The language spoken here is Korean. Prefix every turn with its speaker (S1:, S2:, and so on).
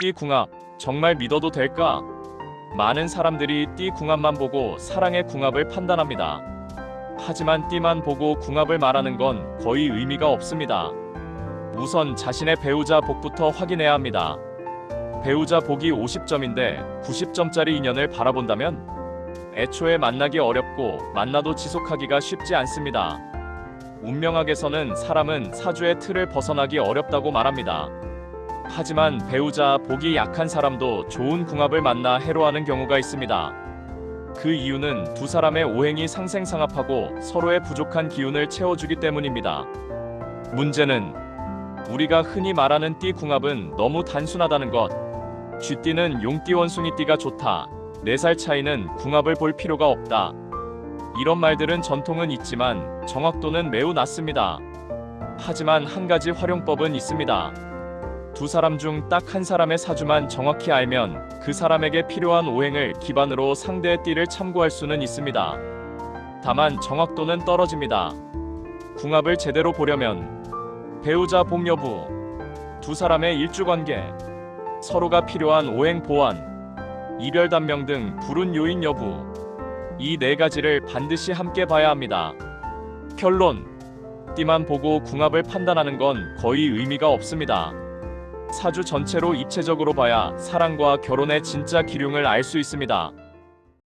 S1: 띠궁합 정말 믿어도 될까? 많은 사람들이 띠궁합만 보고 사랑의 궁합을 판단합니다. 하지만 띠만 보고 궁합을 말하는 건 거의 의미가 없습니다. 우선 자신의 배우자 복부터 확인해야 합니다. 배우자 복이 50점인데 90점짜리 인연을 바라본다면 애초에 만나기 어렵고 만나도 지속하기가 쉽지 않습니다. 운명학에서는 사람은 사주의 틀을 벗어나기 어렵다고 말합니다. 하지만 배우자 복이 약한 사람도 좋은 궁합을 만나 해로하는 경우가 있습니다. 그 이유는 두 사람의 오행이 상생상합하고 서로의 부족한 기운을 채워주기 때문입니다. 문제는 우리가 흔히 말하는 띠 궁합은 너무 단순하다는 것. 쥐띠는 용띠 원숭이띠가 좋다. 4살 차이는 궁합을 볼 필요가 없다. 이런 말들은 전통은 있지만 정확도는 매우 낮습니다. 하지만 한 가지 활용법은 있습니다. 두 사람 중 딱 한 사람의 사주만 정확히 알면 그 사람에게 필요한 오행을 기반으로 상대의 띠를 참고할 수는 있습니다. 다만 정확도는 떨어집니다. 궁합을 제대로 보려면 배우자 복 여부, 두 사람의 일주관계, 서로가 필요한 오행 보완, 이별 단명 등 불운 요인 여부, 이 네 가지를 반드시 함께 봐야 합니다. 결론, 띠만 보고 궁합을 판단하는 건 거의 의미가 없습니다. 사주 전체로 입체적으로 봐야 사랑과 결혼의 진짜 기륭을 알 수 있습니다.